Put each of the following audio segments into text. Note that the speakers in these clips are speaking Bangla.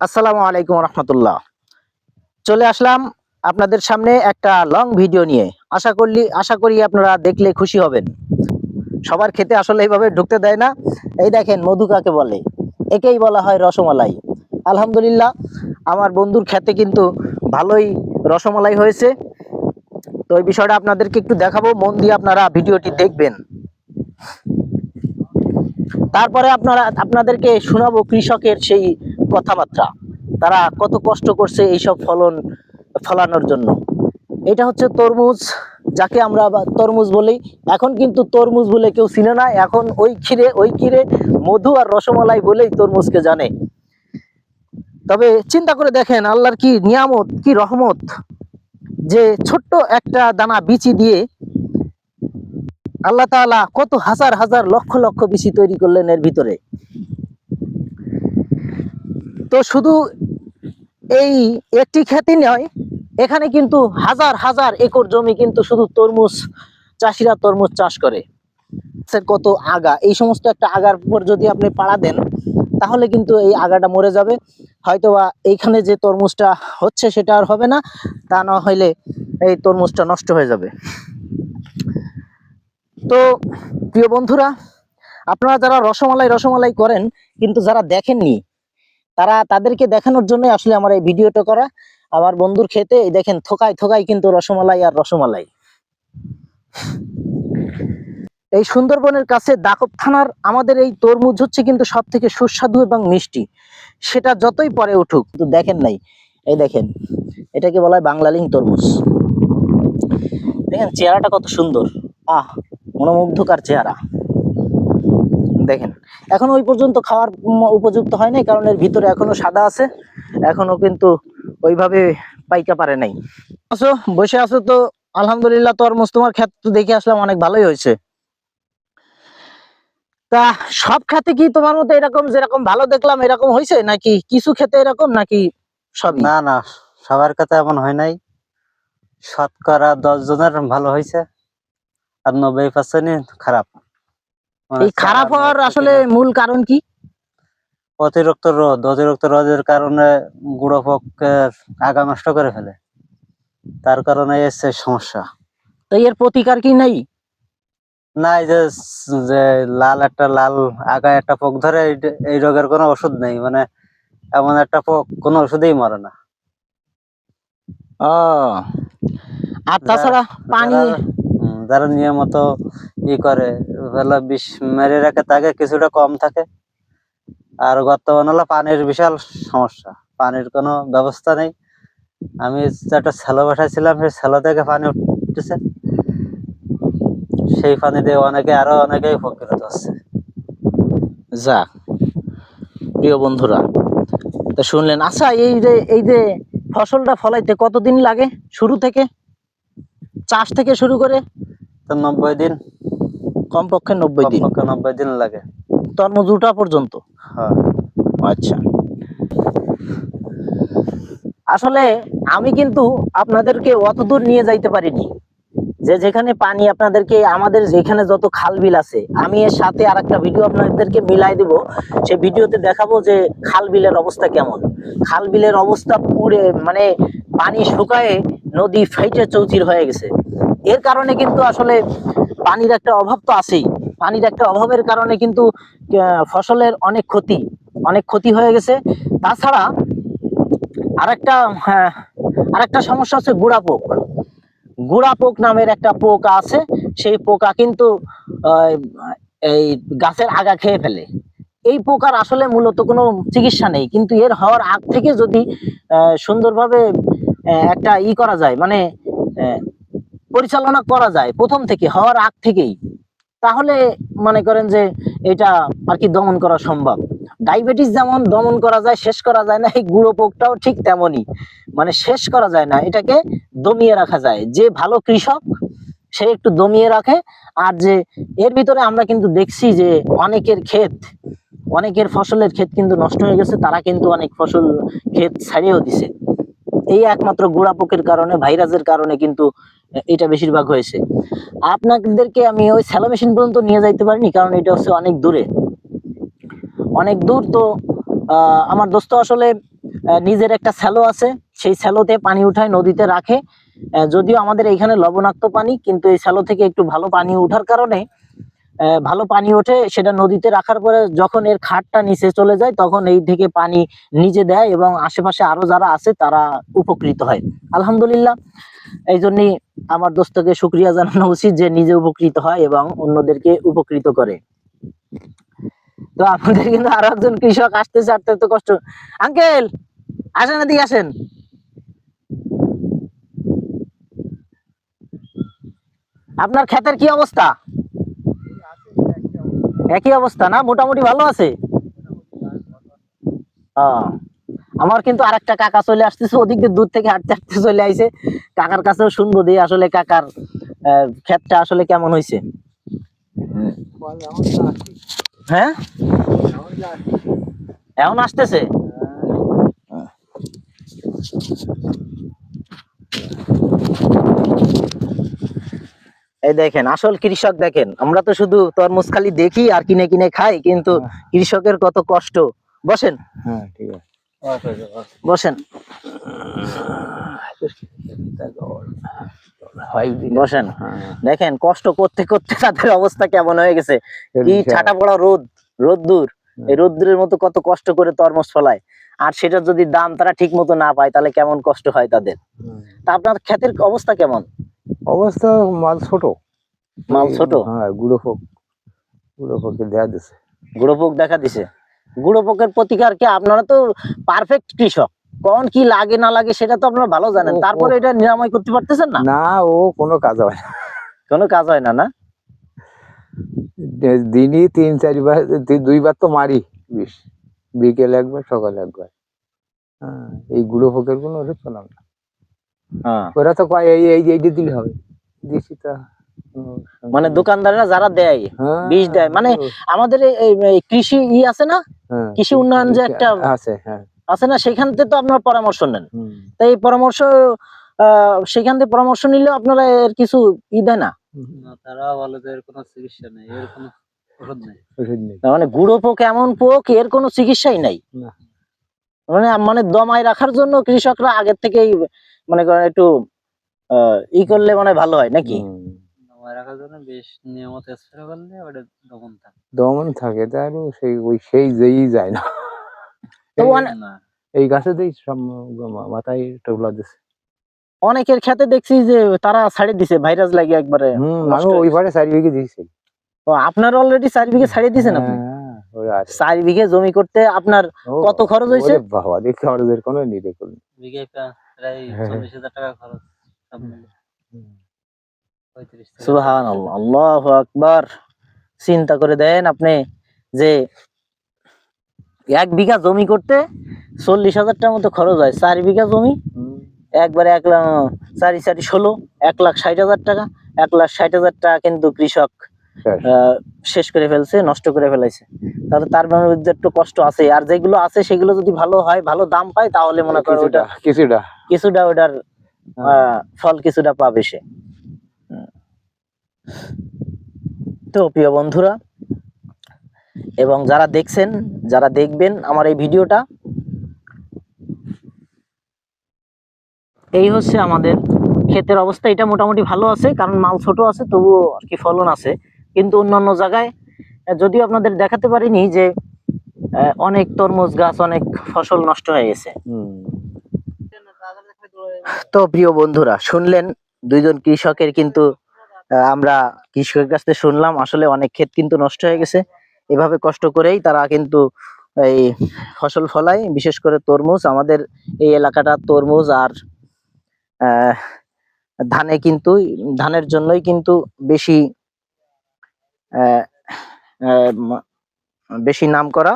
আসসালামু আলাইকুম রহমতুল্লাহ। চলে আসলাম আপনাদের সামনে একটা লং ভিডিও নিয়ে। আশা করলি, আশা করি আপনারা দেখলে খুশি হবেন। সবার খেতে আসলে এইভাবে ঢুকতে দেয় না। এই দেখেন, মধু কাকে বলে? একেই বলা হয় রসমালাই। আলহামদুলিল্লাহ, আমার বন্ধুর খেতে কিন্তু ভালোই রসমালাই হয়েছে। তো এই বিষয়টা আপনাদেরকে একটু দেখাবো, মন দিয়ে আপনারা ভিডিওটি দেখবেন। তারপরে আপনারা, আপনাদেরকে শোনাবো কৃষকের সেই কথাবার্তা। তারা কত কষ্ট করছে এইসব ফলন, ফলানোর জন্য। এটা হচ্ছে তরমুজ, যাকে আমরা তরমুজ বলি। এখন কিন্তু তরমুজ বলে কেউ চিনে না। এখন ওই ক্ষীরে ওই ক্ষীরে মধু আর রসমালাই বলেই তরমুজকে জানে। তবে চিন্তা করে দেখেন, আল্লাহর কি নিয়ামত, কি রহমত, যে ছোট্ট একটা দানা বিচি দিয়ে আল্লাহ তাআলা কত হাজার হাজার লক্ষ লক্ষ বিচি তৈরি করলেন এর ভিতরে। তো শুধু এই একটি খ্যাতি নয়, এখানে কিন্তু হাজার হাজার একর জমি কিন্তু শুধু তরমুজ চাষিরা তরমুজ চাষ করে। কত আগা। এই সমস্ত একটা আগার উপর যদি আপনি পাড়া দেন, তাহলে কিন্তু এই আগাটা মরে যাবে। হয়তোবা এইখানে যে তরমুজটা হচ্ছে সেটা আর হবে না, তা না হইলে এই তরমুজটা নষ্ট হয়ে যাবে। তো প্রিয় বন্ধুরা, আপনারা যারা রসমালাই রসমালাই করেন, কিন্তু যারা দেখেননি তারা তাদেরকে দেখানোর জন্য আসলে আমার এই ভিডিওটা করা। আমার বন্ধুর খেতে দেখেন থোকায় থোকায় কিন্তু রসমালাই আর রসমালাই। এই সুন্দরবনের কাছে দাকব থানার আমাদের এই তরমুজ হচ্ছে কিন্তু সব থেকে সুস্বাদু এবং মিষ্টি। সেটা যতই পরে উঠুক, কিন্তু দেখেন নাই। এই দেখেন, এটাকে বলা হয় বাংলালিং তরমুজ। দেখেন, চেহারাটা কত সুন্দর। আহ, মনোমুগ্ধকার চেহারা। দেখেন। এখন ওই পর্যন্ত খাওয়ার উপযুক্ত হয় নাই, কারণ এর ভিতরে এখনও সাদা আছে, এখনও কিন্তু ওইভাবে পাইকা পারে নাই। আছো, বসে আছো তো, আলহামদুলিল্লাহ তরমুজ তোমার ক্ষেত তো দেখে আসলাম অনেক ভালোই হয়েছে। তা সব খেতে কি তোমার মতো এরকম যেরকম ভালো দেখলাম এরকম হয়েছে, নাকি কিছু খেতে এরকম, নাকি সব না না, সবার কথা এমন হয় নাই। শতকরা দশ জনের ভালো হয়েছে, আর নব্বই পার্সেন্টই খারাপ। এই খারাপ হওয়ার আসলে মূল কারণ কি? অতিরিক্ত রোদ অতিরিক্ত রোদের কারণে গুঁড়ো পোকের আগা নষ্ট করে ফেলে। তার কারণে এসছে সমস্যা। তো এর প্রতিকার কি নাই? না এই যে যে লাল একটা লাল আগা একটা পোক ধরে এই রোগের কোনো ওষুধ নেই। মানে এমন একটা পোক কোনো ওষুধেই মরে না। ও। আর তাছাড়া পানি যারা- নিয়মিত ই করে হলো বিষ মেরে রাখে তাকে কিছুটা কম থাকে। আর বর্তমান হলো পানির বিশাল সমস্যা। পানির কোনো ব্যবস্থা নেই। আমি যে একটা শ্যালো বসাইছিলাম, সেই শ্যালো থেকে পানি উঠতেছে। সেই পানি দিয়ে অনেকে আরও অনেকেই উপকৃত হচ্ছে। যাক, প্রিয় বন্ধুরা, তা শুনলেন আচ্ছা এই যে এই যে ফসলটা ফলাইতে কতদিন লাগে শুরু থেকে? চাষ থেকে শুরু করে? তো নব্বই দিন? কমপক্ষে নব্বই দিন। নব্বই দিন লাগে। তরমুজ উঠা পর্যন্ত? হ্যাঁ। আচ্ছা। আসলে আমি কিন্তু আপনাদেরকে অত দূর নিয়ে যাইতে পারিনি। যে যেখানে পানি আপনাদেরকে আমাদের যেখানে যত খাল বিল আছে আমি এর সাথে আর একটা ভিডিও আপনাদেরকে মিলাই দিব। সেই ভিডিওতে দেখাবো যে খাল বিলের অবস্থা কেমন। খাল বিলের অবস্থা পুরে মানে পানি শুকায়ে নদী ফাইটে চৌচির হয়ে গেছে। এর কারণে কিন্তু আসলে পানির একটা অভাব তো আছেই। পানির একটা অভাবের কারণে কিন্তু ফসলের অনেক ক্ষতি অনেক ক্ষতি হয়ে গেছে। তাছাড়া আরেকটা হ্যাঁ আরেকটা সমস্যা হচ্ছে গুড়া পোক। গুড়া পোক নামের একটা পোকা আছে, সেই পোকা কিন্তু এই গাছের আগা খেয়ে ফেলে। এই পোকার আসলে মূলত কোনো চিকিৎসা নেই, কিন্তু এর হওয়ার আগ থেকে যদি সুন্দরভাবে একটা ই করা যায় মানে পরিচালনা করা যায় প্রথম থেকে, হওয়ার আগ থেকেই। তাহলে মনে করেন যে এটা আর কি দমন করা সম্ভব। ডায়াবেটিস যেমন দমন করা যায়, শেষ করা যায় না, এই গুঁড়ো পোকটাও ঠিক তেমনই। মানে শেষ করা যায় না, এটাকে দমিয়ে রাখা যায়। যে ভালো কৃষক, সে একটু দমিয়ে রাখে। আর যে এর ভিতরে আমরা কিন্তু দেখছি যে অনেকের ক্ষেত, অনেকের ফসলের ক্ষেত কিন্তু নষ্ট হয়ে গেছে, তারা কিন্তু অনেক ফসল ক্ষেত ছাড়িয়েও দিছে। এই একমাত্র গুড়া পোকের কারণে, ভাইরাসের কারণে কিন্তু এটা বেশিরভাগ হয়েছে। আপনাদেরকে আমি ওই স্যালো মেশিন পর্যন্ত নিয়ে যাইতে পারিনি, কারণ এটা হচ্ছে অনেক দূরে। অনেক দূর তো আমার দোস্ত আসলে নিজের একটা স্যালো আছে, সেই স্যালোতে পানি উঠায়, নদীতে রাখে। যদিও আমাদের এইখানে লবণাক্ত পানি, কিন্তু এই স্যালো থেকে একটু ভালো পানি উঠার কারণে ভালো পানি ওঠে, সেটা নদীতে রাখার পরে যখন এর খাটটা নিচে চলে যায়, তখন এই থেকে পানি নিজে দেয় এবং আশেপাশে আরও যারা আছে, তারা উপকৃত হয়। আলহামদুলিল্লাহ এই জন্যই আমার দোস্তকে শুক্রিয়া জানানো উচিত যে নিজে উপকৃত হয় এবং অন্যদেরকে উপকৃত করে। তো আপনাদের কিন্তু আরও একজন কৃষক আসতে তো কষ্ট। আঙ্কেল, আসেন এদিকে আসেন। আপনার ক্ষেতের কি অবস্থা? একই অবস্থা না? মোটামুটি ভালো আছে? আমার কিন্তু আরেকটা কাকা চলে আসতেছে, ওদিক দূর থেকে হাঁটতে হাঁটতে চলে আইছে। কাকার কাছেও শুনব দিয়ে আসলে কাকার ক্ষেতটা আসলে কেমন হয়েছে হ্যাঁ? এখন আসতেছে? এই দেখেন আসল কৃষক দেখেন আমরা তো শুধু তরমুজ খালি দেখি আর কিনে কিনে খাই কিন্তু কৃষকের কত কষ্ট। বসেন। হ্যাঁ ঠিক আছে। বসেন। বসেন। দেখেন কষ্ট করতে করতে তাদের অবস্থা কেমন হয়ে গেছে। কি ছাটা পড়া রোদ রোদ্দুর এই রোদ্দুরের মতো কত কষ্ট করে তরমুজ ফলায়। আর সেটা যদি দাম তারা ঠিক মতো না পায় তাহলে কেমন কষ্ট হয় তাদের? তা আপনার ক্ষেতের অবস্থা কেমন? অবস্থা মাল ছোট। মাল ছোট? হ্যাঁ গুঁড়ো ফোক। গুঁড়ো ফোকে দেয়া দিছে। গুঁড়ো পোক দেখা দিছে? গুঁড়ো পোকের প্রতিকার কি? আপনারা তো পারফেক্ট কৃষক। কোন কি লাগে না লাগে সেটা তো আপনারা ভালো জানেন। তারপরে এটা নিরাময় করতে পারতেছেন না? না ও কোনো কাজ হয় না। কোনো কাজ হয় না না? দিনই তিন চারিবার দুইবার তো মারি। বিষ বিকেল একবার সকাল একবার। হ্যাঁ এই গুঁড়ো ফোকের কোনো ওষুধ পেলাম না। ওরা তো কয় এই এই এইটা দিলে হবে। দিছি তা। মানে দোকানদাররা যারা দেয় হ্যাঁ, বীজ দেয়, মানে আমাদের এই- এই এই কৃষি ই আছে না? হ্যাঁ, কৃষি উন্নয়ন যে একটা আছে হ্যাঁ। আছে না সেখান থেকে তো আপনারা পরামর্শ নেন। তাই এই পরামর্শ সেখান থেকে পরামর্শ নিলে আপনারা এর কিছু ই দেয় না? তারা বলে যে এর কোনো চিকিৎসা নেই এর কোনো মানে গুঁড়ো পোক এমন পোক এর কোনো চিকিৎসাই নাই। মানে মানে দমায় রাখার জন্য কৃষকরা আগের থেকেই মানে করেন একটু ই করলে মানে ভালো হয় নাকি? রাখার জন্য বেশ নিয়মিত স্প্রে করলে ওটা দমন থাকে। দমন থাকে তারও সেই ওই সেই যেই যায় না। এই- গাছেতেই সব মাথায় দিছে অনেকের খেতে দেখছি যে তারা ছাড়ে দিছে ভাইরাস লাগে একবারে আমি ওই পারে চারি বিঘে দিয়েছি। ও, আপনার অলরেডি চার বিঘে ছাড়িয়ে দিয়েছেন আপনি? হ্যাঁ। চার বিঘে জমি করতে আপনার কত খরচ হয়েছে? বাবা দেখি খরচের কোনো নিতে করুন বিঘে প্রায় হ্যাঁ। চল্লিশ হাজার টাকা খরচ আল্লাহ আকবার। চিন্তা করে দেন আপনি যে এক বিঘা জমি করতে চল্লিশ হাজার টাকার মতো খরচ হয়। চার বিঘা জমি একবারে এক লাখ চারি চারি ষোলো এক লাখ ষাট হাজার টাকা এক লাখ ষাট হাজার টাকা কিন্তু কৃষক শেষ। করে ফেলছে নষ্ট করে ফেলাইছে। তাহলে তার মধ্যে একটু কষ্ট আছে আর যেগুলো আছে সেগুলো যদি ভালো হয় ভালো দাম পায় তাহলে মনে করো ওটা কিছুটা। কিছুটা ওটার ফল কিছুটা পাবে সে। তো প্রিয় বন্ধুরা এবং যারা দেখছেন যারা দেখবেন আমার এই ভিডিওটা এই হচ্ছে আমাদের ক্ষেতের অবস্থা। এটা মোটামুটি ভালো আছে কারণ মাল ছোট আছে তবুও আর কি ফলন আছে। কিন্তু অন্যান্য জায়গায় যদিও আপনাদের দেখাতে পারিনি যে অনেক তরমুজ গাছ, অনেক ফসল নষ্ট হয়ে গেছে। তো প্রিয় বন্ধুরা, শুনলেন দুইজন কৃষকের কিন্তু আমরা কৃষকের কাছ থেকে শুনলাম, আসলে অনেক ক্ষেত কিন্তু নষ্ট হয়ে গেছে। এভাবে কষ্ট করেই তারা কিন্তু এই ফসল ফলায়, বিশেষ করে তরমুজ। আমাদের এই এলাকাটা তরমুজ আর ধানে কিন্তু, ধানের জন্যই কিন্তু বেশি বেশি নাম করা।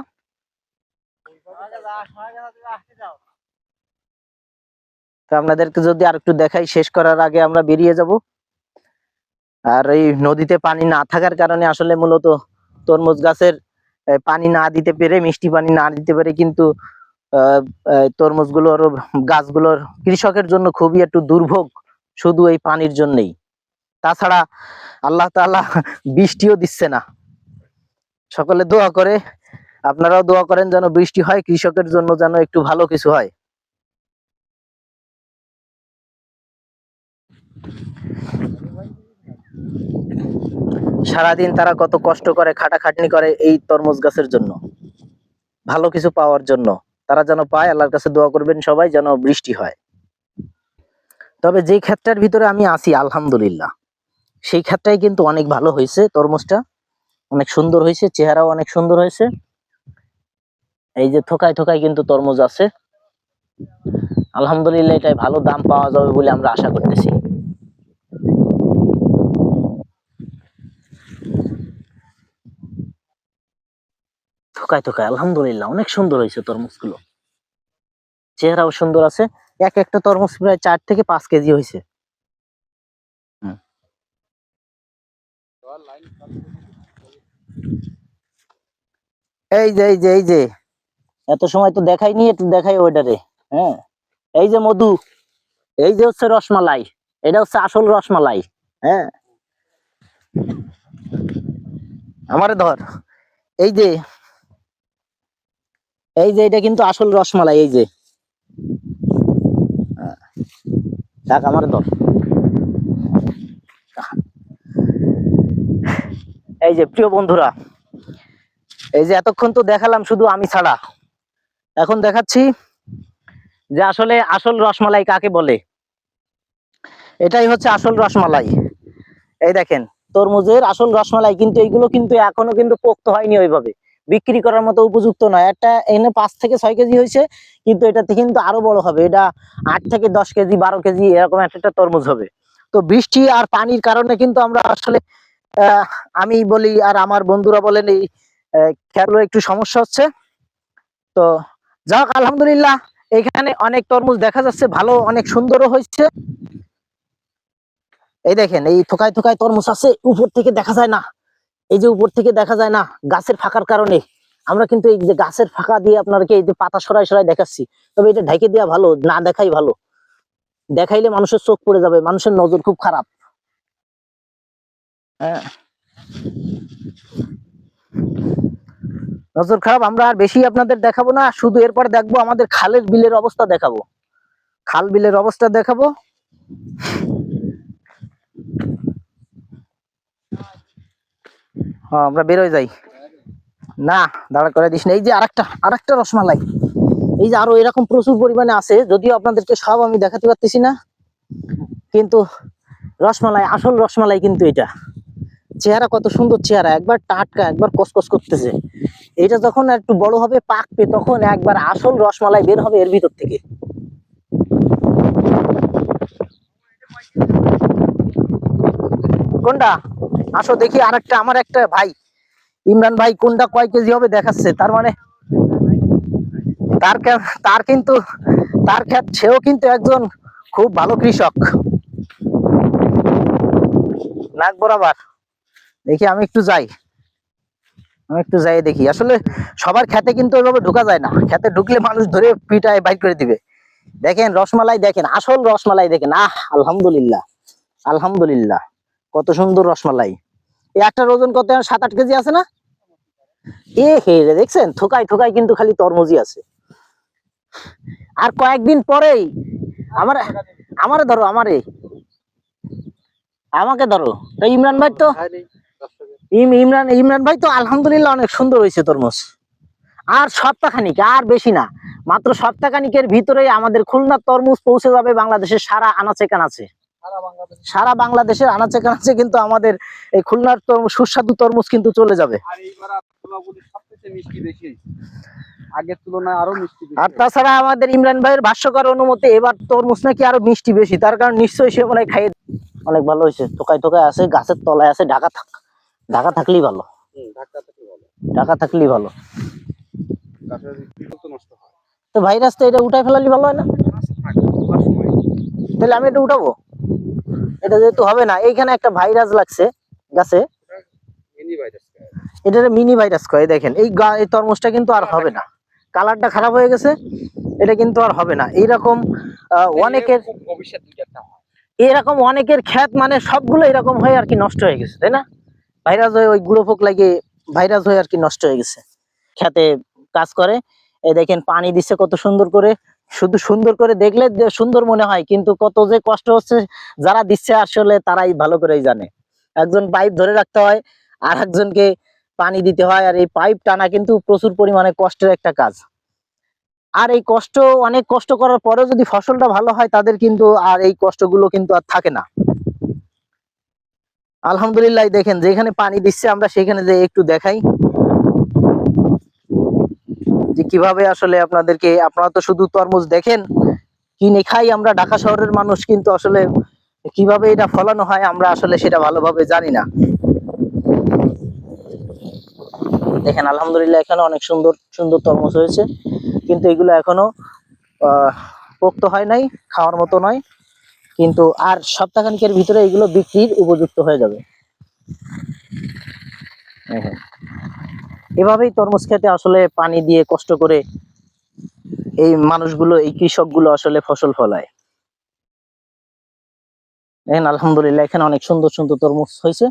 তো আপনাদেরকে যদি আর একটু দেখাই, শেষ করার আগে আমরা বেরিয়ে যাব। আর এই নদীতে পানি না থাকার কারণে আসলে মূলত তরমুজ গাছের পানি না দিতে পেরে, মিষ্টি পানি না দিতে পেরে কিন্তু তরমুজগুলোর গাছগুলোর কৃষকের জন্য খুবই একটু দুর্ভোগ শুধু এই পানির জন্যই। তাছাড়া আল্লাহ তালা বৃষ্টিও দিচ্ছে না। সকলে দোয়া করে, আপনারাও দোয়া করেন যেন বৃষ্টি হয়, কৃষকের জন্য যেন একটু ভালো কিছু হয়। সারাদিন তারা কত কষ্ট করে খাটাখাটনি করে এই তরমুজ গাছের জন্য। ভালো কিছু পাওয়ার জন্য। তারা যেন পায়, আল্লাহর কাছে দোয়া করবেন সবাই যেন বৃষ্টি হয়। তবে যে ক্ষেত্রের ভিতরে আমি আসি আলহামদুলিল্লাহ। সেই ক্ষেত্রেই কিন্তু অনেক ভালো হয়েছে তরমুজটা। অনেক সুন্দর হয়েছে, চেহারাও অনেক সুন্দর হয়েছে। এই যে থোকায় থোকায় কিন্তু তরমুজ আছে। আলহামদুলিল্লাহ এটাই ভালো দাম পাওয়া যাবে বলে আমরা আশা করতেছি। থোকায় থোকায়, আলহামদুলিল্লাহ, অনেক সুন্দর হয়েছে তরমুজগুলো। চেহারাও সুন্দর আছে। এক একটা তরমুজ প্রায় চার থেকে পাঁচ কেজি হয়েছে। এই যে এই যে এই যে। এত সময় তো দেখাইনি একটু দেখাই ওইটারে। হ্যাঁ? এই যে মধু। এই যে হচ্ছে রসমালাই। এটা হচ্ছে আসল রসমালাই। হ্যাঁ? আমারে ধর। এই যে। এই যে, এটা কিন্তু আসল রসমালাই, এই যে। হ্যাঁ। দেখ আমার ধর। এই যে, প্রিয় বন্ধুরা, এই যে এতক্ষণ তো দেখালাম শুধু আমি ছাড়া। এখন দেখাচ্ছি যে আসলে আসল রসমালাই কাকে বলে? এটাই হচ্ছে আসল রসমালাই। এই দেখেন, তরমুজের আসল রসমালাই কিন্তু, এইগুলো কিন্তু এখনও কিন্তু পোক্ত হয়নি ওইভাবে। বিক্রি করার মতো উপযুক্ত নয়। একটা এনে পাঁচ থেকে ছয় কেজি হয়েছে, কিন্তু এটাতে কিন্তু আরও বড় হবে। এটা আট থেকে দশ কেজি, বারো কেজি, এরকম একটা তরমুজ হবে। তো বৃষ্টি আর পানির কারণে কিন্তু আমরা আসলে আমি বলি আর আমার বন্ধুরা বলেন এই খেয়ালের একটু সমস্যা হচ্ছে। তো যাক, আলহামদুলিল্লাহ, এখানে অনেক তরমুজ দেখা যাচ্ছে, ভালো, অনেক সুন্দরও হয়েছে। এই দেখেন, এই থোকায় থোকায় তরমুজ আছে, উপর থেকে দেখা যায় না। এই যে উপর থেকে দেখা যায় না, গাছের ফাঁকার কারণে। আমরা কিন্তু এই যে গাছের ফাঁকা দিয়ে আপনাদেরকে এই যে পাতা সরাই সরাই দেখাচ্ছি, তবে এটা ঢেকে দেওয়া ভালো, না দেখাই ভালো। দেখাইলে মানুষের চোখ পড়ে যাবে, মানুষের নজর খুব খারাপ। নজর খারাপ, আমরা আর বেশি আপনাদের দেখাবো না, শুধু এরপর দেখব আমাদের খালের বিলের অবস্থা দেখাবো। খাল বিলের অবস্থা দেখাবো। হ্যাঁ আমরা বেরোয় যাই। না, দাঁড়া করে দিস না। এই যে আরেকটা আরেকটা রসমালাই। এই যে আরও এরকম প্রচুর পরিমাণে আছে, যদিও আপনাদেরকে সব আমি দেখাতে পারতেছি না, কিন্তু রসমালাই, আসল রসমালাই কিন্তু এটা। চেহারা কত সুন্দর চেহারা, একবার টাটকা, একবার কসকস করতেছে। এটা যখন একটু বড় হবে পাকবে তখন একবার আসল রসমালাই বের হবে এর ভিতর থেকে। কোনটা? আসো দেখি আরেকটা, আমার একটা ভাই। ইমরান ভাই, কোনটা কয় কেজি হবে দেখাচ্ছে, তার মানে তার তার কিন্তু, তার ক্ষেত সেও কিন্তু একজন খুব ভালো কৃষক। নাক বরাবর দেখি আমি একটু যাই। আমি একটু যাই দেখি। আসলে সবার খেতে কিন্তু ওইভাবে ঢোকা যায় না। খেতে ঢুকলে মানুষ ধরে পিটায় বাইর করে দিবে। দেখেন, রসমালাই দেখেন, আসল রসমালাই দেখেন। আহ, আলহামদুলিল্লাহ আলহামদুলিল্লাহ, কত সুন্দর রসমালাই। এই একটার ওজন কত? সাত আট কেজি আছে না? এ হে রে, দেখছেন? থোকায় থোকায় কিন্তু খালি তরমুজি আছে। আর কয়েকদিন পরেই আমার, আমারে ধরো, আমারে। আমাকে ধরো। তো ইমরান ভাই তো? ইমরান ইমরান ভাই তো আলহামদুলিল্লাহ অনেক সুন্দর হয়েছে তরমুজ। আর সপ্তাহখানিক আর বেশি না। মাত্র সপ্তাহখানিকের ভিতরেই আমাদের খুলনার তরমুজ পৌঁছে যাবে বাংলাদেশের সারা আনাচে কানাচে। সারা বাংলাদেশের আনাচে কানাচে কিন্তু আমাদের এই খুলনার তরমুজ সুস্বাদু তরমুজ কিন্তু চলে যাবে। আর তাছাড়া আমাদের ইমরান ভাইয়ের ভাষ্যকর অনুমতি এবার তরমুজ নাকি আরও মিষ্টি বেশি। তার কারণ নিশ্চয়ই সে মনে হয় খাইয়ে অনেক ভালো হয়েছে। টোকায় টোকায় আছে গাছের তলায় আছে ঢাকা থাক। ঢাকা থাকলেই ভালো। ঢাকা থাকলেই ভালো। তো ভাইরাস তো এটা উঠাই ফেলালি ভালো হয় না? তাহলে আমি এটা উঠাবো? এটা যেহেতু হবে না এইখানে একটা ভাইরাস লাগছে গাছে। মিনি ভাইরাস এটা মিনি ভাইরাস কয় দেখেন। এই এই তরমুজটা কিন্তু আর হবে না। কালারটা খারাপ হয়ে গেছে এটা কিন্তু আর হবে না। এইরকম অনেকের এরকম অনেকের ক্ষেত মানে সবগুলো এরকম হয়ে আর কি নষ্ট হয়ে গেছে তাই না? ভাইরাস হয়ে ওই গুঁড়ো পোক লাগে ভাইরাস হয়ে আর কি নষ্ট হয়ে গেছে। খেতে কাজ করে। এই দেখেন পানি দিচ্ছে কত সুন্দর করে। শুধু সুন্দর করে দেখলে সুন্দর মনে হয়, কিন্তু কত যে কষ্ট হচ্ছে যারা দিচ্ছে আসলে তারাই ভালো করেই জানে। একজন পাইপ ধরে রাখতে হয় আর একজনকে পানি দিতে হয়, আর এই পাইপ টানা কিন্তু প্রচুর পরিমাণে কষ্টের একটা কাজ। আর এই কষ্ট, অনেক কষ্ট করার পরেও যদি ফসলটা ভালো হয়, তাদের কিন্তু আর এই কষ্টগুলো কিন্তু আর থাকে না। আলহামদুলিল্লাহ দেখেন যেখানে পানি দিচ্ছে আমরা সেখানে যে একটু দেখাই। যে কীভাবে আসলে আপনাদেরকে আপনারা তো শুধু তরমুজ দেখেন কিনে খাই আমরা ঢাকা শহরের মানুষ কিন্তু আসলে কীভাবে এটা ফলানো হয় আমরা আসলে সেটা ভালোভাবে জানি না। দেখেন আলহামদুলিল্লাহ এখানে অনেক সুন্দর সুন্দর তরমুজ হয়েছে কিন্তু এগুলো এখনও আহ, পোক্ত হয় নাই খাওয়ার মতো নয়। কিন্তু আর সপ্তাহখানিকের ভিতরে এগুলো বিক্রির উপযুক্ত হয়ে যাবে। এভাবেই তরমুজ খেতে আসলে পানি দিয়ে কষ্ট করে এই মানুষগুলো, এই কৃষকগুলো আসলে ফসল ফলায়। দেখেন, আলহামদুলিল্লাহ, এখানে অনেক সুন্দর সুন্দর তরমুজ হয়েছে।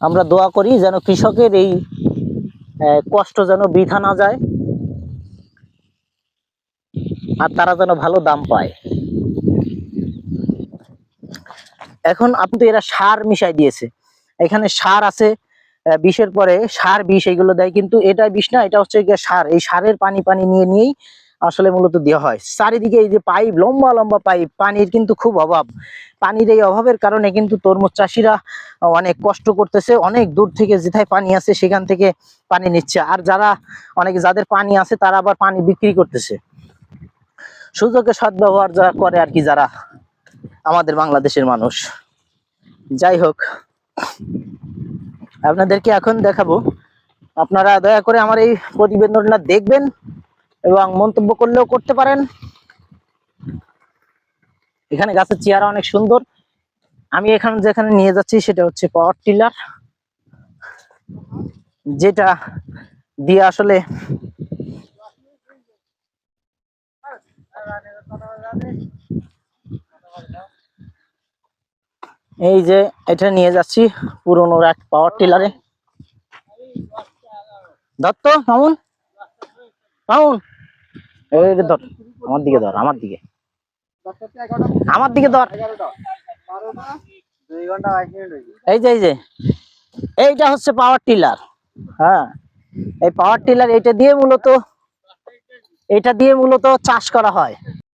আমরা দোয়া করি যেন কৃষকের এই কষ্ট যেন বৃথা না যায় আর তারা যেন ভালো দাম পায়। এখন আপনি তো এরা সার মিশাই দিয়েছে। এখানে সার আছে বিষের পরে সার বিষ এগুলো দেয়, কিন্তু এটা বিষ না, এটা হচ্ছে সার। এই সারের পানি পানি নিয়ে নিয়েই আসলে মূলত দেওয়া হয়। চারিদিকে এই যে পাইপ, লম্বা লম্বা পাইপ, পানির কিন্তু খুব অভাব। পানির এই অভাবের কারণে কিন্তু তরমুজ চাষিরা অনেক কষ্ট করতেছে। অনেক দূর থেকে যেথায় পানি আছে সেখান থেকে পানি নিচ্ছে। আর যারা অনেক যাদের পানি আছে তারা আবার পানি বিক্রি করতেছে। সুযোগের সদ্ব্যবহার যারা করে আর কি যারা আমাদের বাংলাদেশের মানুষ। যাই হোক, আপনাদেরকে এখন দেখাবো। আপনারা দয়া করে আমার এই প্রতিবেদনটা দেখবেন। এবং মন্তব্য করলেও করতে পারেন। এখানে গাছের চেহারা অনেক সুন্দর। আমি এখানে যেখানে নিয়ে যাচ্ছি সেটা হচ্ছে পাওয়ার টিলার। যেটা দিয়ে আসলে এই যে এটা নিয়ে যাচ্ছি পুরোনো এক পাওয়ার টিলারে। দত্ত, মামুন? এই ধর আমার দিকে ধর আমার দিকে। আমার দিকে ধর। এই যে এই যে এইটা হচ্ছে পাওয়ার টিলার হ্যাঁ। এই পাওয়ার টিলার এটা দিয়ে মূলত এটা দিয়ে মূলত চাষ করা হয়।